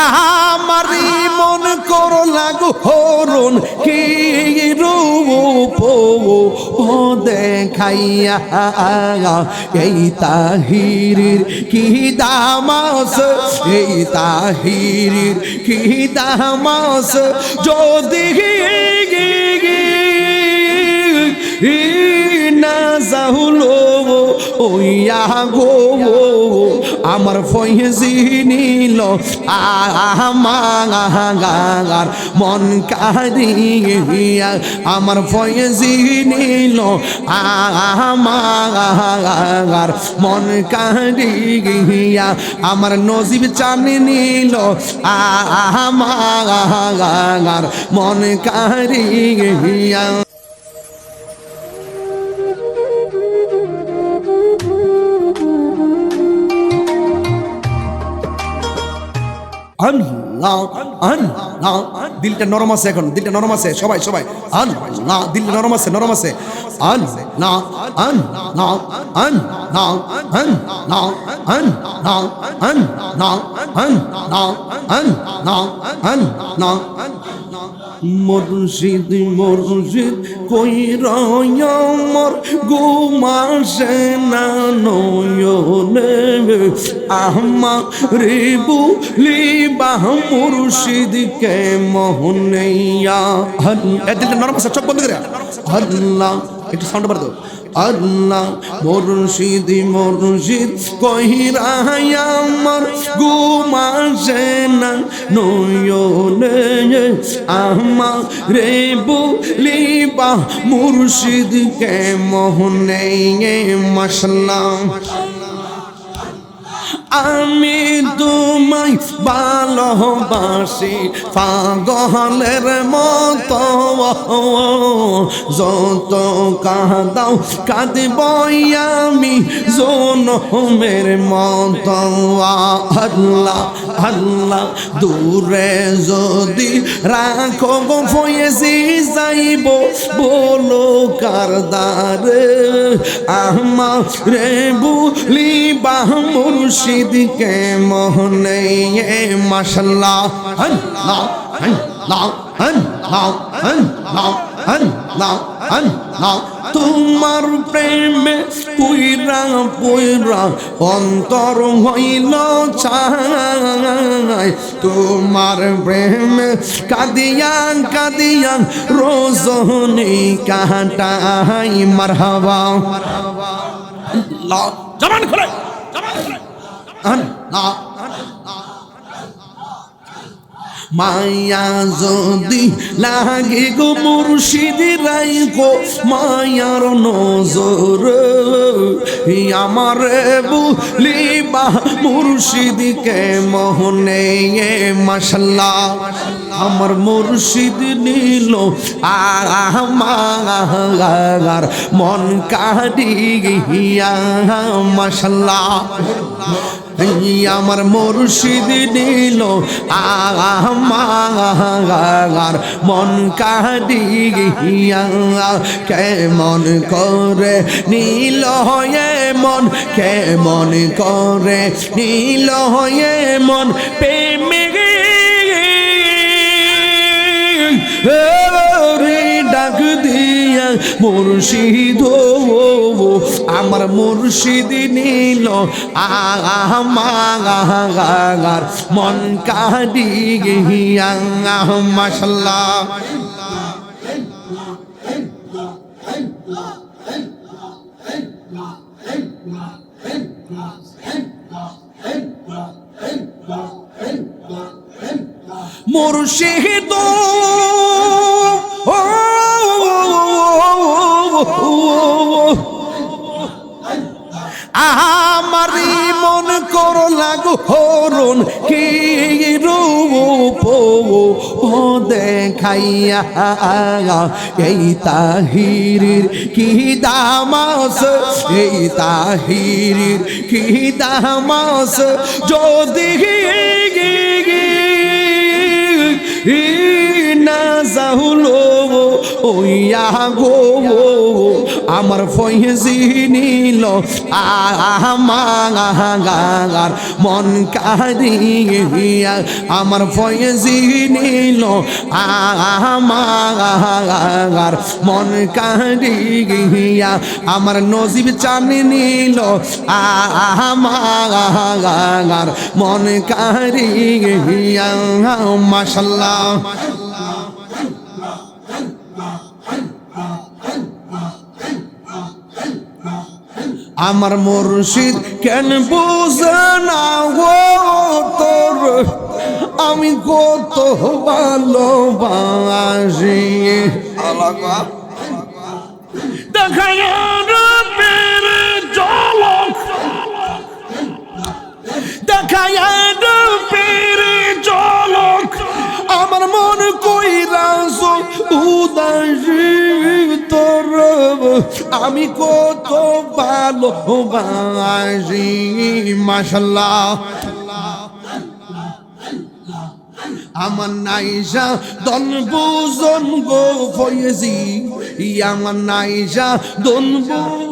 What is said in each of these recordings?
আমারি মন কর লাগু হরণ, কি রূপ দেখাইয়া, এই তাহিরির কি দামাস, এই তাহিরির কি দামাস, যদি না যাহুলো, ওইয়া গো আমার ফয়েজি নিল আমার মন কারিয়া আমার ফয়েজি নিল আমার মন কারিয়া আমার নজিব চানি নিল আমার মন কারিয়া আল্লাহ আল্লাহ। দিলটা নরম আছে এখন, দিলটা নরম আছে, সবাই সবাই। আল্লাহ, দিলটা নরম আছে নরম আছে। আল্লাহ আল্লাহ আল্লাহ আল্লাহ আল্লাহ আল্লাহ আল্লাহ আল্লাহ আল্লাহ মুর্শিদ মুর্শিদ কই রয়মর গুমাসে না নয়নে। আহমা রেবু লিবাহ মুর্শিদ কে হল এত নরম সচ্চ চোখ বন্ধ করে। আল্লাহ একটু সাউন্ড দাও আল্লাহ মুর্শিদ মুর্শিদ কহিরাই আমার গুমাসে না নয়নে আমার রে বলিবা মুর্শিদ কে মোহনে মশলা আমি তোমায় ভালোবাসি পাগলের মতো যত কাঁদাও কাঁদব আমি জোন হোমের মতো আল্লাহ আল্লাহ, দূরে যদি রাখো ফয়েছি যাইব বলো কারদারে আমার রে বলিবা মুর্শিদকে মোহনে মাসাল্লাহ আল্লাহ আল্লাহ আল্লাহ আল্লাহ আল্লাহ আল্লাহ। তোমার প্রেমে পুইরা পুইরা অন্তর হইল চাই তোমার প্রেমে কাদিয়া কাদিয়া রোজনী কাটাই মারহাবা। জবান খুলে আল্লাহ মায়া যদি লাগে গো মুর্শিদ রাই গো, মায়ার নজর আমার বুলিবা মুর্শিদকে মোহনে মাসাল্লাহ আমার মুর্শিদ নিল আমার মন কাড়িয়া মাসাল্লাহ আমার মুর্শিদ নিল, আমার মন কাড়িয়া কেমন করে নীল হয়ে মন, কেমন করে নীল হয়ে মন প্রেমে ডাক দিয়া মুর্শিদ আমার মুর্শিদ নিল আমার মন কাড়ি গিয়া মাসাল্লাহ মুর্শিদ হরণ কি রূপ দেখাইয়া এই তাহিরির কি দামাস? এই তাহিরির কি দামাস? যদি না যাহুলো ওইয়া গো আমার ফয়েজি নিল আমার মন কারিয়া আমার ফয়েজি নিল আমার মন কারিয়া আমার নজিব চানি নিল আমার মন কারিয়া মাশাল্লাহ। আমার মুর্শিদ কেন বুঝে না গো তোর? আমি কত ভালোবাসি। দেখায় পেরে জলক দেখায় পেরে জলক আমার মন কইরাস উদাসী। আমি কত ভালোবাসি মাসাল্লাহ আমার নাইসা দন বুজন গো ফয়েজি আমার নাইসা দন কি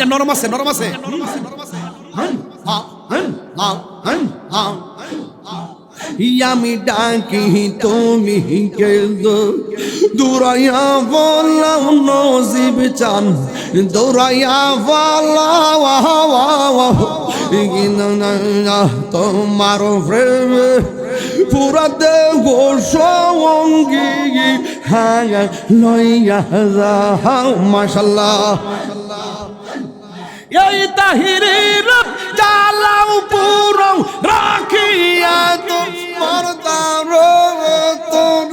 দিকটা নরম আছে নরম আছে। আমি ডাকি, তুমি কেঁদো। দূরাইয়া বললাম নজিব চান। দৌড়াইয়া বলা তোমার প্রেম। পুরা দেহ সঙ্গী হ্যাঁ লইয়া যাও, মাশাল্লাহ। এই তাহিরের জ্বালাও পুরো, রাখিয়া তোমার দার তোর,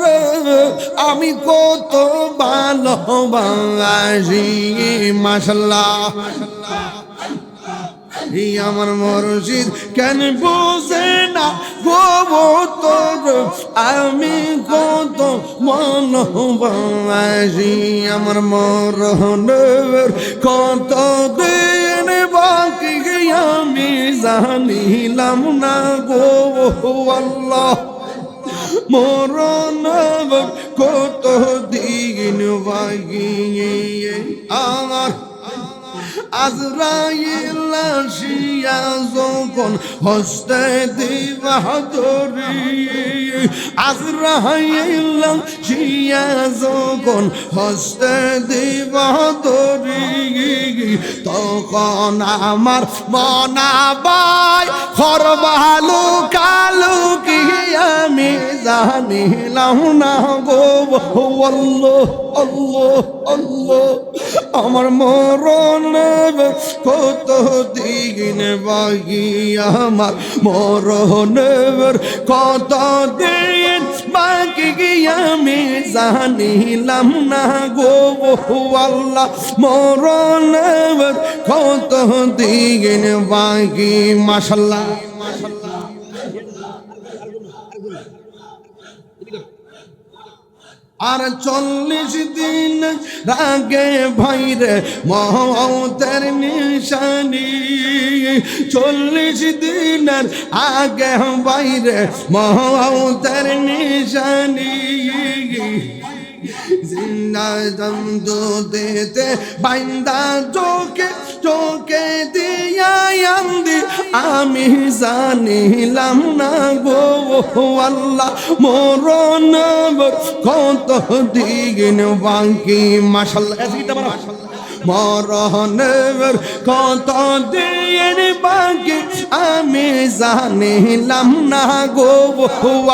আমি কত ভালোবাসি এই আমার মরজিদ কেন বুঝে না গো তোর আমি কত মনোবাসি আমার মরণের কত আমি জানিলাম না গো আল্লাহ। মরণ কত দিন বাগিয়ে আমার আজরাইল আসিয়া যখন হস্তে দিবা ধরি আজরাইল আসিয়া যখন হস্তে দিবা ধরি তখন আমার মনাবাই খরবালু কালু কি আমি জানিলাম না গো। আল্লাহ আল্লাহ আল্লাহ। আমার মরণ কত দিন বাকি আমার মরণের কত দিন বাকি আমি জানিলাম না গো আল্লাহ। মরণের কত দিন বাকি মাসাল্লাহ মাসাল্লাহ আর চল্লিশ দিন রাগে ভাইরে মহতের নিশানি। চল্লিশ দিনের আগে বাইরে মহতের নিশানি। জিন্দা দম দো দেতে বাইন্দা চোখে চোখে আমি জানিলাম না গো আল্লাহ, মরণ কত দিন বাকি। মাসাল্লাহ মরণের কত দিন বাকি। আমি জানিলাম না গো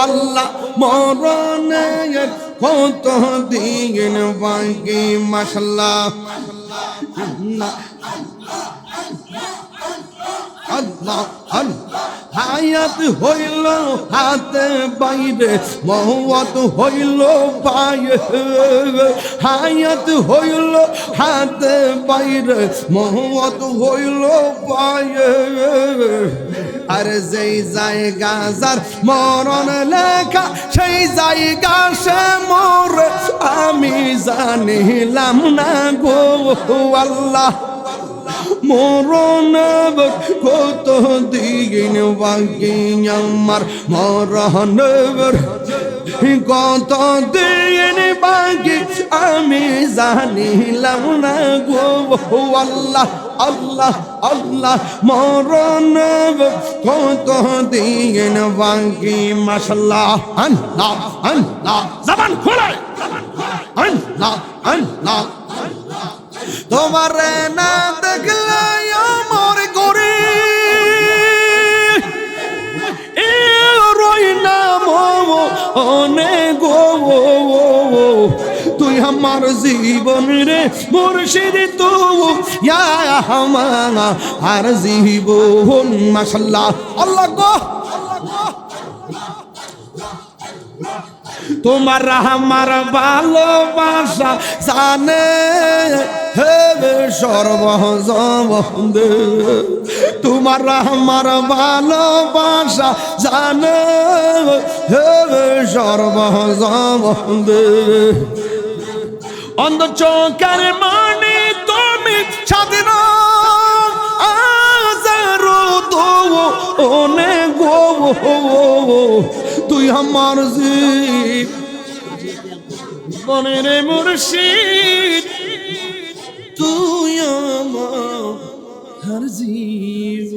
আল্লাহ মরণের কত দিন বাকি। মাসাল্লাহ আল্লাহ। হায়াত হইল হাতে বাইরে মহত হইল পায়ে। হায়াত হইল হাতে বাইরে মহত হইল পায়ে। আর যেই জায়গা যার মরণ লেখা, সেই জায়গা সে মোর, আমি জানিলাম না গো আল্লাহ। মরণ কত দিন বাকি আমার মরণ কত দিন বাকি আমি জানিলাম না গো আল্লাহ আল্লাহ আল্লাহ। মরণ কত দিন বাকি মাসাল্লাহ আল্লাহ আল্লাহ। জবান খোলে আল্লাহ আল্লাহ। তোমার না দেখলে আমার করে রই না মনে গো তুই আমার জীবন রে মুর্শিদ তু। আর জীবন মাসাল্লাহ আল্লাহ গো তোমার আমার ভালোবাসা জানে হে সর্বজবন্দে তোমার আমার ভালোবাসা জানে হে সর্বজবন্দে অন্ধ চোখের মানে তুমি স্বাধীন। আজারো তো ওনে গো। তুই আমার মনের মুর্শিদ তুই আমার জীব